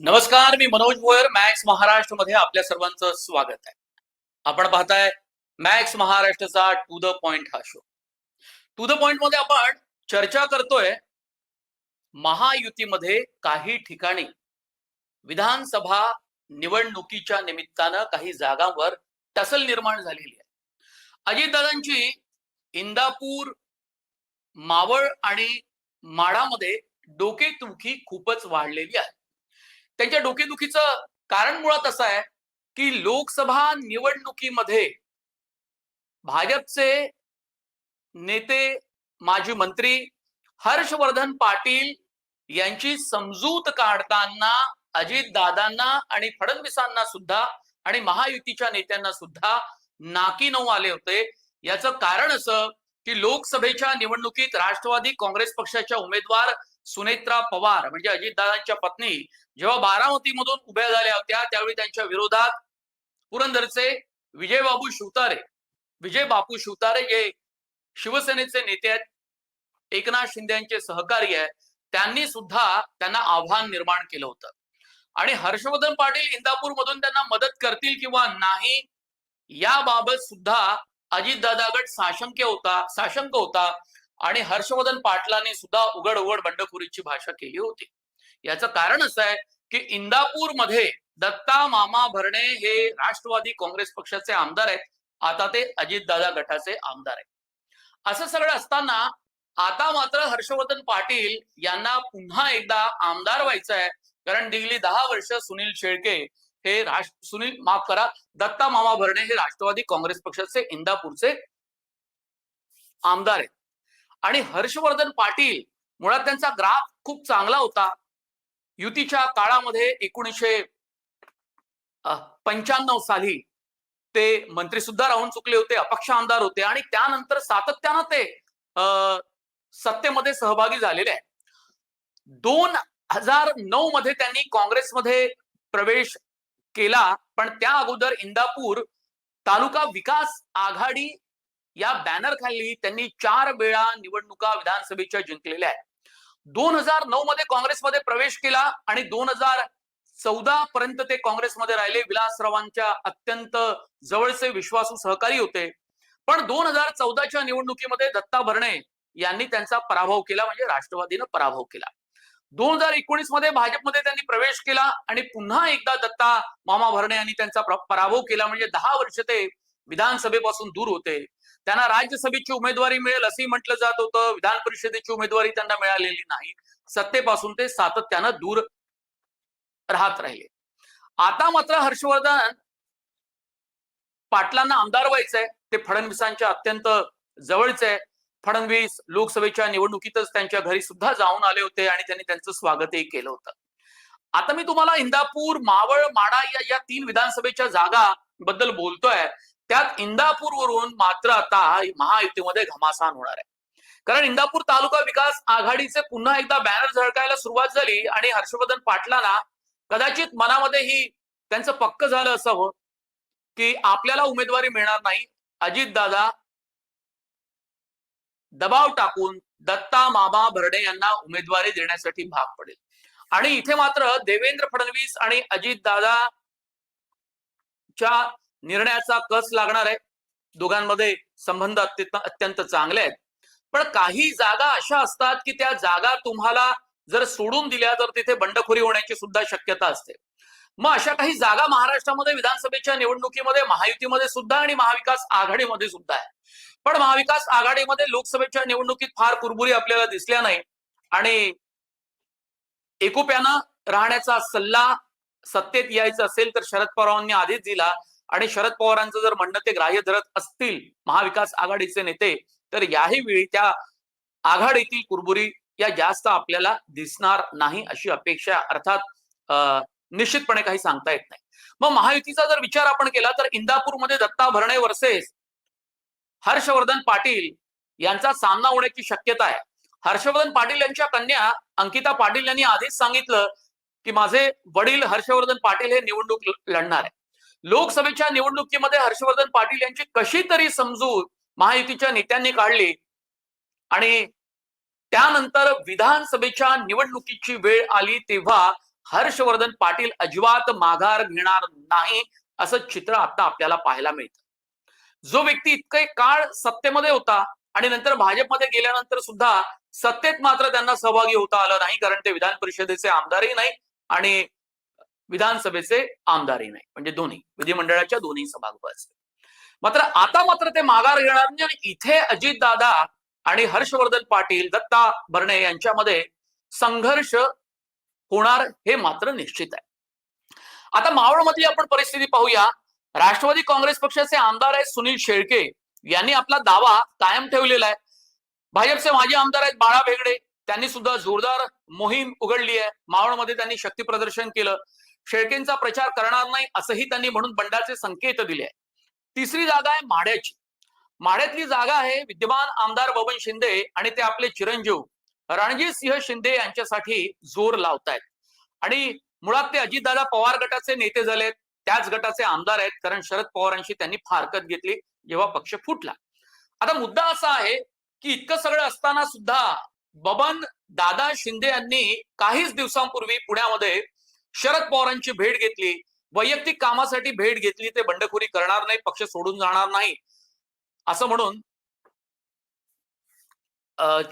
नमस्कार मी मनोज भोयर मॅक्स महाराष्ट्रमध्ये आपल्या सर्वांचं स्वागत आहे. आपण पाहताय मॅक्स महाराष्ट्रचा टू द पॉइंट हा शो टू द पॉइंटमध्ये आपण चर्चा करतोय महायुतीमध्ये काही ठिकाणी विधानसभा निवडणुकीच्या निमित्तानं काही जागांवर टसल निर्माण झालेली आहे. अजितदादांची इंदापूर मावळ आणि माडामध्ये डोकेदुखी खूपच वाढलेली आहे. त्यांच्या डोकेदुखीचं कारण मुळात असं आहे की लोकसभा निवडणुकीमध्ये भाजपचे नेते माजी मंत्री हर्षवर्धन पाटील यांची समजूत काढताना अजितदादांना आणि फडणवीसांना सुद्धा आणि महायुतीच्या नेत्यांना सुद्धा नाकी नऊ आले होते. याचं कारण असं की लोकसभेच्या निवडणुकीत राष्ट्रवादी काँग्रेस पक्षाच्या उमेदवार सुनेत्रा पवार म्हणजे अजितदादांच्या पत्नी जेव्हा बारामतीमधून उभ्या झाल्या होत्या त्यावेळी त्यांच्या विरोधात पुरंदरचे विजयबाबू शिवतारे विजय बापू शिवतारे जे शिवसेनेचे नेते आहेत. एकनाथ शिंदे यांचे सहकारी आहे त्यांनी सुद्धा त्यांना आव्हान निर्माण केलं होतं. आणि हर्षवर्धन पाटील इंदापूर मधून त्यांना मदत करतील किंवा नाही याबाबत सुद्धा अजितदादा गट साशंक होता साशंक होता. आणि हर्षवर्धन पाटलांनी सुद्धा उघड उघड बंडखोरीची भाषा केली होती. याचं कारण असं आहे की इंदापूरमध्ये दत्ता मामा भरणे हे राष्ट्रवादी काँग्रेस पक्षाचे आमदार आहेत. आता ते अजितदादा गटाचे आमदार आहेत. असं सगळं असताना आता मात्र हर्षवर्धन पाटील यांना पुन्हा एकदा आमदार व्हायचं आहे. कारण गेली दहा वर्ष सुनील शेळके हे राष्ट्र सुनील माफ करा दत्ता मामा भरणे हे राष्ट्रवादी काँग्रेस पक्षाचे इंदापूरचे आमदार आहेत. आणि हर्षवर्धन पाटील मुळात त्यांचा ग्राफ खूप चांगला होता. युतीच्या काळामध्ये एकोणीसशे पंच्याण्णव साली ते मंत्री सुद्धा राहून चुकले होते अपक्ष आमदार होते आणि त्यानंतर सातत्यानं ते सत्तेमध्ये सहभागी झालेले आहे दोन हजार नऊ मध्ये त्यांनी काँग्रेसमध्ये प्रवेश केला पण त्या अगोदर इंदापूर तालुका विकास आघाडी या बॅनर खाली त्यांनी चार वेळा निवडणुका विधानसभेच्या जिंकलेल्या आहेत. दोन हजार नऊ मध्ये काँग्रेसमध्ये प्रवेश केला आणि दोन हजार चौदा पर्यंत ते काँग्रेसमध्ये राहिले. विलासरावांच्या अत्यंत जवळचे विश्वासू सहकारी होते. पण दोन हजार चौदाच्या निवडणुकीमध्ये दत्ता भरणे यांनी त्यांचा पराभव केला म्हणजे राष्ट्रवादीनं पराभव केला. दोन हजार एकोणीसमध्ये भाजपमध्ये त्यांनी प्रवेश केला आणि पुन्हा एकदा दत्ता मामा भरणे यांनी त्यांचा पराभव केला म्हणजे दहा वर्ष ते विधानसभेपासून दूर होते. त्यांना राज्यसभेची उमेदवारी मिळेल असंही म्हटलं जात होतं. विधान परिषदेची उमेदवारी त्यांना मिळालेली नाही. सत्तेपासून ते सातत्यानं दूर राहत राहिले. आता मात्र हर्षवर्धन पाटलांना आमदार व्हायचंय. ते फडणवीसांच्या अत्यंत जवळचे आहे फडणवीस लोकसभेच्या निवडणुकीतच त्यांच्या घरी सुद्धा जाऊन आले होते आणि त्यांनी त्यांचं स्वागतही केलं होतं. आता मी तुम्हाला इंदापूर मावळ माडा या या तीन विधानसभेच्या जागा बद्दल बोलतोय. त्यात इंदापूर वरून मात्र आता महायुतीमध्ये घमासान होणार आहे. कारण इंदापूर तालुका विकास आघाडीचे पुन्हा एकदा बॅनर झळकायला सुरुवात झाली आणि हर्षवर्धन पाटलांना कदाचित मनामध्ये ही त्यांचं पक्क झालं असावं की आपल्याला उमेदवारी मिळणार नाही. अजितदादा दबाव टाकून दत्ता मामा भरडे यांना उमेदवारी देण्यासाठी भाग पडेल. आणि इथे मात्र देवेंद्र फडणवीस आणि अजितदादा च्या निर्णयाचा कस लागणार आहे? दोघांमध्ये संबंध अत्यंत अत्यंत चांगले आहेत. पण काही जागा अशा असतात की त्या जागा तुम्हाला जर सोडून दिल्या तर तिथे बंडखोरी होण्याची सुद्धा शक्यता असते. मग अशा काही जागा महाराष्ट्रामध्ये विधानसभेच्या निवडणुकीमध्ये महायुतीमध्ये सुद्धा आणि महाविकास आघाडीमध्ये सुद्धा आहे पण महाविकास आघाडीमध्ये लोकसभेच्या निवडणुकीत फार कुरबुरी आपल्याला दिसल्या नाही आणि एकोप्यानं राहण्याचा सल्ला सत्तेत यायचा असेल तर शरद पवारांनी आधीच दिला. आणि शरद पवारांचं जर म्हणणं ते ग्राह्य धरत असतील महाविकास आघाडीचे नेते तर याही वेळी त्या आघाडीतील कुरबुरी या जास्त आपल्याला दिसणार नाही अशी अपेक्षा अर्थात अं, निश्चितपणे काही सांगता येत नाही. मग महायुतीचा जर विचार आपण केला तर इंदापूरमध्ये दत्ता भरणे वर्सेस हर्षवर्धन पाटील यांचा सामना होण्याची शक्यता आहे. हर्षवर्धन पाटील यांच्या कन्या अंकिता पाटील यांनी आधीच सांगितलं की माझे वडील हर्षवर्धन पाटील हे निवडणूक लढणार आहे लोकसभेच्या निवडणुकीमध्ये हर्षवर्धन पाटील यांची कशी तरी समजूत महायुतीच्या नेत्यांनी काढली? आणि त्यानंतर विधानसभेच्या निवडणुकीची वेळ आली तेव्हा हर्षवर्धन पाटील अजिबात माघार घेणार नाही असं चित्र आता आपल्याला पाहायला मिळतं. जो व्यक्ती इतके काळ सत्तेमध्ये होता आणि नंतर भाजपमध्ये गेल्यानंतर सुद्धा सत्तेत मात्र त्यांना सहभागी होता आलं नाही कारण ते विधान परिषदेचे आमदारही नाही आणि विधानसभेचे आमदारही नाही म्हणजे दोन्ही. विधिमंडळाच्या दोन्ही सभागृहाचे मात्र आता मात्र ते माघार घेणार नाही आणि इथे अजितदादा आणि हर्षवर्धन पाटील दत्ता भरणे यांच्यामध्ये संघर्ष होणार हे मात्र निश्चित आहे. आता मावळमधली आपण परिस्थिती पाहूया. राष्ट्रवादी काँग्रेस पक्षाचे आमदार आहेत सुनील शेळके. यांनी आपला दावा कायम ठेवलेला आहे. भाजपचे माजी आमदार आहेत बाळा भेगडे. त्यांनी सुद्धा जोरदार मोहीम उघडली आहे. मावळमध्ये त्यांनी शक्ती प्रदर्शन केलं. शेळकेंचा प्रचार करणार नाही असंही त्यांनी म्हणून बंडाचे संकेत दिले आहे तिसरी जागा आहे माढ्याची माढ्यातली जागा आहे विद्यमान आमदार बबन शिंदे आणि ते आपले चिरंजीव. रणजित सिंह शिंदे यांच्यासाठी जोर लावतायत. आणि मुळात ते अजितदादा पवार गटाचे नेते झालेत त्याच गटाचे आमदार आहेत कारण शरद पवारांशी त्यांनी फारकत घेतली जेव्हा पक्ष फुटला. आता मुद्दा असा आहे की इतकं सगळं असताना सुद्धा बबन दादा शिंदे यांनी काहीच दिवसांपूर्वी पुण्यामध्ये शरद पवारांची भेट घेतली. वैयक्तिक कामासाठी भेट घेतली. ते बंडखोरी करणार नाही पक्ष सोडून जाणार नाही. असं म्हणून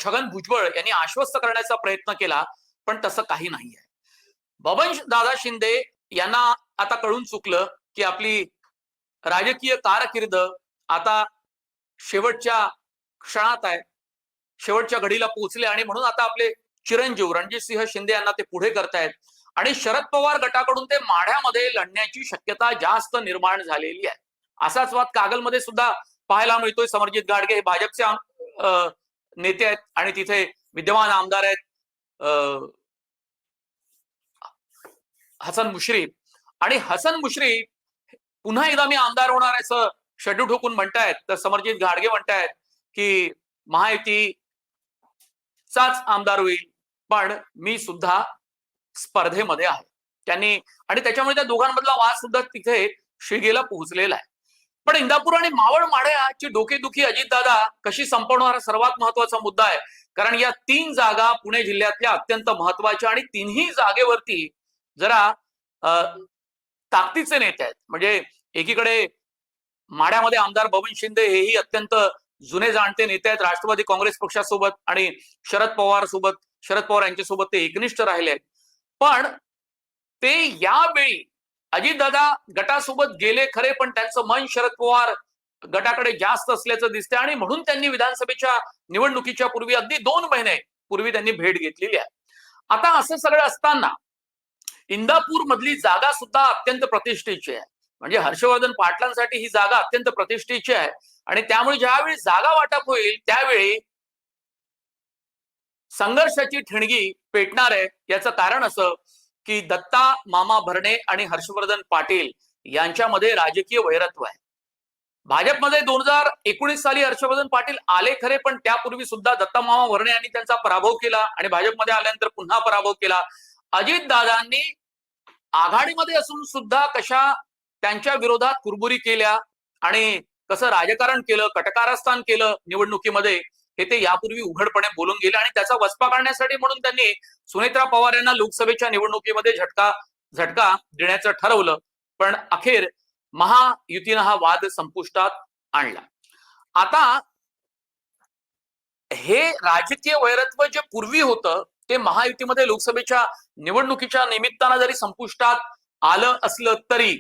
छगन भुजबळ यांनी आश्वस्त करण्याचा प्रयत्न केला पण तसं काही नाही आहे. बबन दादा शिंदे यांना आता कळून चुकलं की आपली राजकीय कारकीर्द आता शेवटच्या क्षणात आहे. शेवटच्या घडीला पोहोचले आणि म्हणून आता आपले चिरंजीव रणजित सिंह शिंदे यांना ते पुढे करतायत. आणि शरद पवार गटाकडून ते माढ्यामध्ये लढण्याची शक्यता जास्त निर्माण झालेली आहे. असाच वाद कागलमध्ये सुद्धा पाहायला मिळतोय. समरजित गाडगे हे भाजपचे अं, नेते आहेत आणि तिथे विद्यमान आमदार आहेत अं, हसन मुश्रीफ आणि हसन मुश्रीफ पुन्हा एकदा मी आमदार होणार आहे असं शेड्यू ठोकून म्हणतायत. तर समरजित गाडगे म्हणतायत की महायुतीचाच आमदार होईल पण मी सुद्धा स्पर्धेमध्ये आहे. त्यांनी आणि त्याच्यामुळे त्या दोघांमधला वाद सुद्धा तिथे शिगेला पोहोचलेला आहे. पण इंदापूर आणि मावळ माढ्याची डोकेदुखी अजितदादा कशी संपवणार हा सर्वात महत्त्वाचा मुद्दा आहे. कारण या तीन जागा पुणे जिल्ह्यातल्या अत्यंत महत्त्वाच्या आणि तिन्ही जागेवरती जरा ताकदीचे नेते आहेत. म्हणजे एकीकडे माढ्यामध्ये आमदार बबन शिंदे हेही अत्यंत जुने जाणते नेते आहेत. राष्ट्रवादी काँग्रेस पक्षासोबत आणि शरद पवार सोबत शरद पवार यांच्यासोबत ते एकनिष्ठ राहिले आहेत. पण ते यावेळी अजितदादा गटासोबत गेले खरे पण त्यांचं मन शरद पवार गटाकडे जास्त असल्याचं दिसतंय आणि म्हणून त्यांनी विधानसभेच्या निवडणुकीच्या पूर्वी अगदी दोन महिने पूर्वी त्यांनी भेट घेतलेली आहे. आता असं सगळं असताना इंदापूर मधली जागा सुद्धा अत्यंत प्रतिष्ठेची आहे. म्हणजे हर्षवर्धन पाटलांसाठी ही जागा अत्यंत प्रतिष्ठेची आहे. आणि त्यामुळे ज्यावेळी जागा वाटप होईल त्यावेळी संघर्षाची ठिणगी पेटणार आहे याचं कारण असं की दत्ता मामा भरणे आणि हर्षवर्धन पाटील यांच्यामध्ये राजकीय वैरत्व आहे. भाजपमध्ये दोन हजार एकोणीस साली हर्षवर्धन पाटील आले खरे पण त्यापूर्वी सुद्धा दत्ता मामा भरणे यांनी त्यांचा पराभव केला आणि भाजपमध्ये आल्यानंतर पुन्हा पराभव केला. अजित दादांनी आघाडीमध्ये असून सुद्धा कशा त्यांच्या विरोधात कुरबुरी केल्या आणि कसं राजकारण केलं कटकारस्थान केलं निवडणुकीमध्ये हे ते यापूर्वी उघडपणे बोलून गेले आणि त्याचा वचपा काढण्यासाठी म्हणून त्यांनी सुनेत्रा पवार यांना लोकसभेच्या निवडणुकीमध्ये झटका झटका देण्याचं ठरवलं. पण अखेर महायुतीनं हा वाद संपुष्टात आणला. आता हे राजकीय वैरत्व जे पूर्वी होतं ते महायुतीमध्ये लोकसभेच्या निवडणुकीच्या निमित्तानं जरी संपुष्टात आलं असलं तरी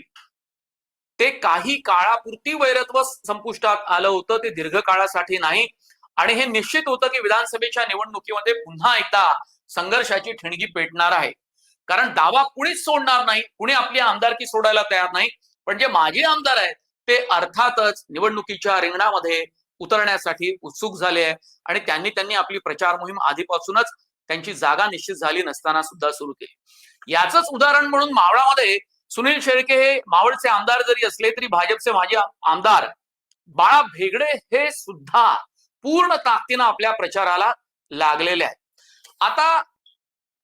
ते काही काळापुरती वैरत्व संपुष्टात आलं होतं ते दीर्घकाळासाठी नाही. आणि हे निश्चित होतं की विधानसभेच्या निवडणुकीमध्ये पुन्हा एकदा संघर्षाची ठिणगी पेटणार आहे. कारण दावा कुणीच सोडणार नाही कुणी आपली आमदारकी सोडायला तयार नाही. पण जे माजी आमदार आहेत ते अर्थातच निवडणुकीच्या रिंगणामध्ये उतरण्यासाठी उत्सुक झाले आहे आणि त्यांनी त्यांनी आपली प्रचार मोहीम आधीपासूनच त्यांची जागा निश्चित झाली नसताना सुद्धा सुरू केली. याचंच उदाहरण म्हणून मावळामध्ये सुनील शेळके हे मावळचे आमदार जरी असले तरी भाजपचे माजी आमदार बाळा भेगडे हे सुद्धा पूर्ण ताकदीनं आपल्या प्रचाराला लागलेले आहेत. आता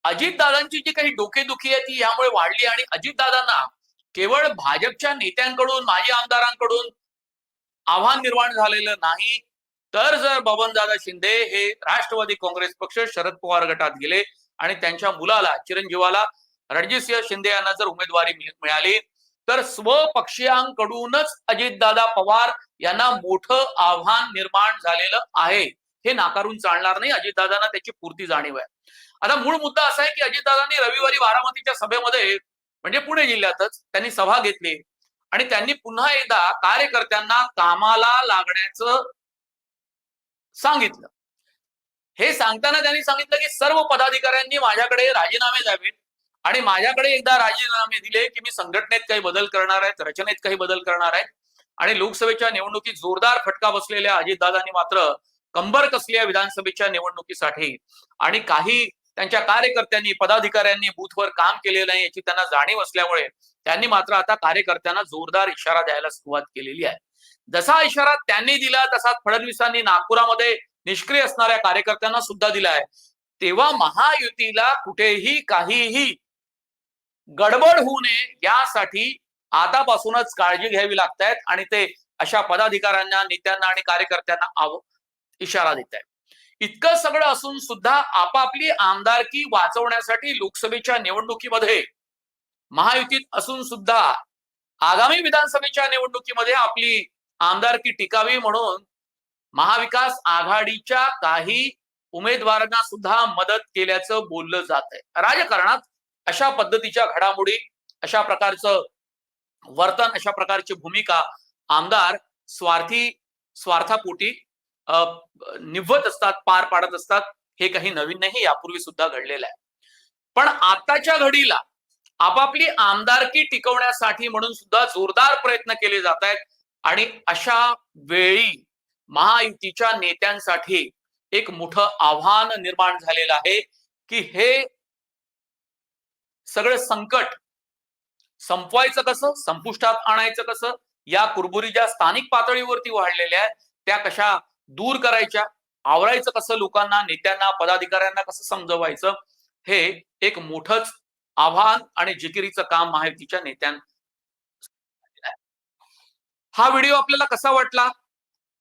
अजितदादांची जी काही डोकेदुखी आहे ती यामुळे वाढली आणि अजितदादांना केवळ भाजपच्या नेत्यांकडून माजी आमदारांकडून आव्हान निर्माण झालेलं नाही. तर जर बबनदादा शिंदे हे राष्ट्रवादी काँग्रेस पक्ष शरद पवार गटात गेले आणि त्यांच्या मुलाला चिरंजीवाला रणजितसिंह शिंदे यांना जर उमेदवारी मिळाली तर स्वपक्षीयांकडूनच अजितदादा पवार यांना मोठं आव्हान निर्माण झालेलं आहे. हे नाकारून चालणार नाही. अजितदादांना त्याची पूर्ती जाणीव आहे. आता मूळ मुद्दा असा आहे की अजितदादांनी रविवारी बारामतीच्या सभेमध्ये म्हणजे पुणे जिल्ह्यातच त्यांनी सभा घेतली. आणि त्यांनी पुन्हा एकदा कार्यकर्त्यांना कामाला लागण्याचं सांगितलं. हे सांगताना त्यांनी सांगितलं की सर्व पदाधिकाऱ्यांनी माझ्याकडे राजीनामे द्यावेत. आणि माझ्याकडे एकदा राजीनामे दिले की मी संघटनेत काही बदल करणार आहेत रचनेत काही बदल करणार आहेत आणि लोकसभेच्या निवडणुकीत जोरदार फटका बसलेल्या अजितदादांनी मात्र कंबर कसल्या विधानसभेच्या निवडणुकीसाठी. आणि काही त्यांच्या कार्यकर्त्यांनी पदाधिकाऱ्यांनी बूथवर काम केलेलं नाही याची त्यांना जाणीव असल्यामुळे त्यांनी मात्र आता कार्यकर्त्यांना जोरदार इशारा द्यायला सुरुवात केलेली आहे. जसा इशारा त्यांनी दिला तसा फडणवीसांनी नागपुरामध्ये निष्क्रिय असणाऱ्या कार्यकर्त्यांना सुद्धा दिलाय तेव्हा महायुतीला कुठेही काहीही गडबड होऊ नये यासाठी आतापासूनच काळजी घ्यावी लागतायत आणि ते अशा पदाधिकाऱ्यांना नेत्यांना आणि कार्यकर्त्यांना आव इशारा देत आहेत इतकं सगळं असून सुद्धा आपापली आमदारकी वाचवण्यासाठी लोकसभेच्या निवडणुकीमध्ये महायुतीत असून सुद्धा आगामी विधानसभेच्या निवडणुकीमध्ये आपली आमदारकी टिकावी म्हणून महाविकास आघाडीच्या काही उमेदवारांना सुद्धा मदत केल्याचं बोललं जात आहे राजकारणात अशा पद्धतीच्या घडामोडी अशा प्रकारचं वर्तन अशा प्रकारची भूमिका आमदार स्वार्थी स्वार्थापोटी निवत असतात पार पाडत असतात हे काही नवीन नाही यापूर्वी सुद्धा घडलेलं आहे. पण आताच्या घडीला आपापली आमदारकी टिकवण्यासाठी म्हणून सुद्धा जोरदार प्रयत्न केले जात आहेत आणि अशा वेळी महायुतीच्या नेत्यांसाठी एक मोठं आव्हान निर्माण झालेलं आहे की हे सगळं संकट संपवायचं कसं? संपुष्टात आणायचं कसं? या कुरबुरी ज्या स्थानिक पातळीवरती वाढलेल्या आहेत त्या कशा दूर करायच्या? आवरायचं कसं लोकांना नेत्यांना पदाधिकाऱ्यांना कसं समजवायचं? हे एक मोठच आव्हान आणि जिकिरीचं काम महायुतीच्या नेत्यां हा व्हिडिओ आपल्याला कसा वाटला?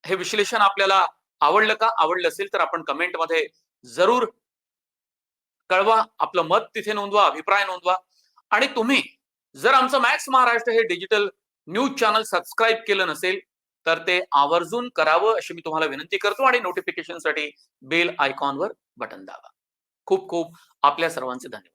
हे विश्लेषण आपल्याला आवडलं का? आवडलं असेल तर आपण कमेंटमध्ये जरूर कळवा आपलं मत तिथे नोंदवा अभिप्राय नोंदवा. आणि तुम्ही जर आमचं मॅक्स महाराष्ट्र हे डिजिटल न्यूज चॅनल सबस्क्राईब केलं नसेल तर ते आवर्जून करावं अशी मी तुम्हाला विनंती करतो आणि नोटिफिकेशनसाठी बेल आयकॉनवर बटन दाबा. खूप खूप आपल्या सर्वांचे धन्यवाद.